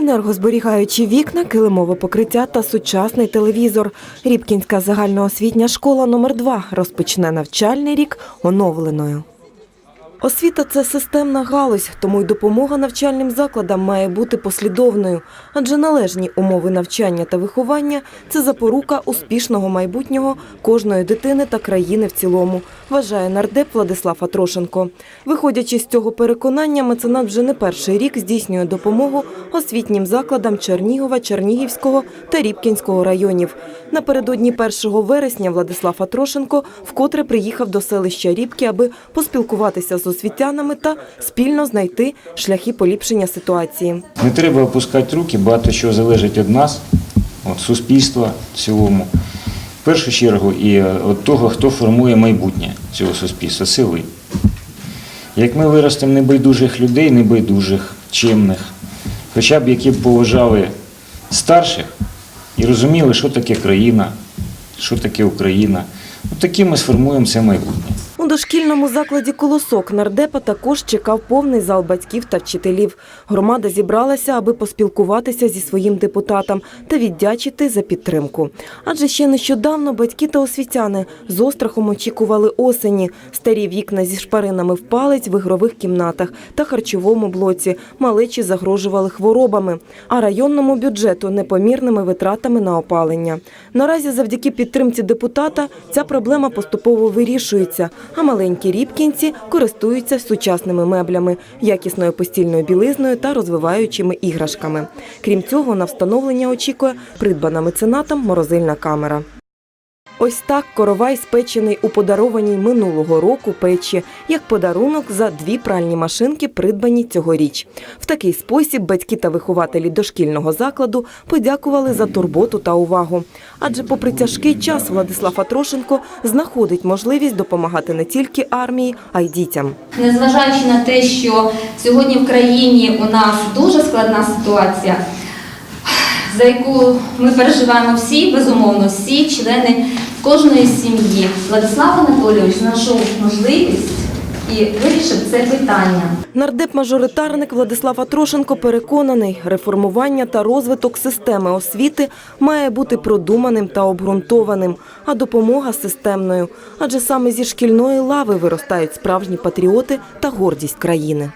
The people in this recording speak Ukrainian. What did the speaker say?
енергозберігаючі вікна, килимове покриття та сучасний телевізор. Рібкінська загальноосвітня школа номер 2 розпочне навчальний рік оновленою. Освіта це системна галузь, тому й допомога навчальним закладам має бути послідовною, адже належні умови навчання та виховання це запорука успішного майбутнього кожної дитини та країни в цілому, вважає нардеп Владислав Атрошенко. Виходячи з цього переконання, меценат вже не перший рік здійснює допомогу освітнім закладам Чернігова, Чернігівського та Рібкінського районів. Напередодні 1 вересня Владислав Атрошенко вкотре приїхав до селища Рібки, аби поспілкуватися з освітянами та спільно знайти шляхи поліпшення ситуації. Не треба опускати руки, багато що залежить від нас, від суспільства в цілому. В першу чергу і е, від того, хто формує майбутнє цього суспільства, ви. Як ми виростемо небайдужих людей, небайдужих, чемних, хоча б які б поважали старших і розуміли, що таке країна, що таке Україна, от такі ми сформуємо це майбутнє. Дошкільному закладі «Колосок» нардепа також чекав повний зал батьків та вчителів. Громада зібралася, аби поспілкуватися зі своїм депутатом та віддячити за підтримку. Адже ще нещодавно батьки та освітяни з острахом очікували осені. Старі вікна зі шпаринами в палець в ігрових кімнатах та харчовому блоці. Малечі загрожували хворобами, а районному бюджету непомірними витратами на опалення. Наразі завдяки підтримці депутата ця проблема поступово вирішується, а маленькі рібкінці користуються сучасними меблями, якісною постільною білизною та розвиваючими іграшками. Крім цього, на встановлення очікує придбана меценатом морозильна камера. Ось так коровай спечений у подарованій минулого року печі, як подарунок за дві пральні машинки, придбані цьогоріч. В такий спосіб батьки та вихователі дошкільного закладу подякували за турботу та увагу. Адже, попри тяжкий час, Владислав Атрошенко знаходить можливість допомагати не тільки армії, а й дітям. Незважаючи на те, що сьогодні в країні у нас дуже складна ситуація, за яку ми переживаємо всі, безумовно, всі члени кожної сім'ї. Владислав Анатолійович знайшов можливість і вирішив це питання. Нардеп-мажоритарник Владислав Атрошенко переконаний, реформування та розвиток системи освіти має бути продуманим та обґрунтованим, а допомога системною. Адже саме зі шкільної лави виростають справжні патріоти та гордість країни.